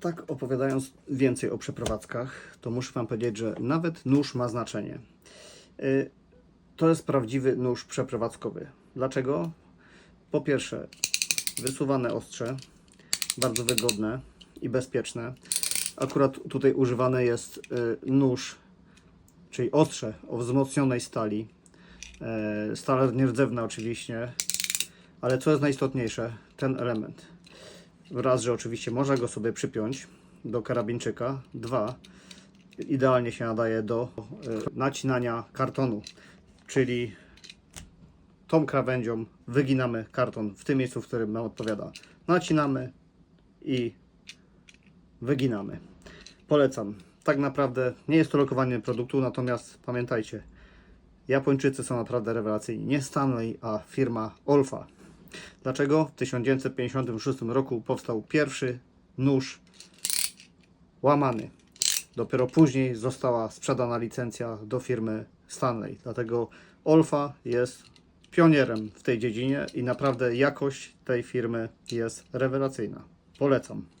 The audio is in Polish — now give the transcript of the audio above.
tak opowiadając więcej o przeprowadzkach, to muszę Wam powiedzieć, że nawet nóż ma znaczenie. Y, To jest prawdziwy nóż przeprowadzkowy. Dlaczego? Po pierwsze, wysuwane ostrze, bardzo wygodne i bezpieczne. Akurat tutaj używany jest y, nóż, czyli ostrze o wzmocnionej stali. E, Stal nierdzewna oczywiście, ale co jest najistotniejsze, ten element. Raz, że oczywiście można go sobie przypiąć do karabinczyka. Dwa, idealnie się nadaje do e, nacinania kartonu, czyli tą krawędzią wyginamy karton w tym miejscu, w którym nam odpowiada. Nacinamy i wyginamy. Polecam. Tak naprawdę nie jest to lokowanie produktu, natomiast pamiętajcie, Japończycy są naprawdę rewelacyjni. Nie Stanley, a firma Olfa. Dlaczego? W 1956 roku powstał pierwszy nóż łamany. Dopiero później została sprzedana licencja do firmy Stanley. Dlatego Olfa jest pionierem w tej dziedzinie i naprawdę jakość tej firmy jest rewelacyjna. Polecam.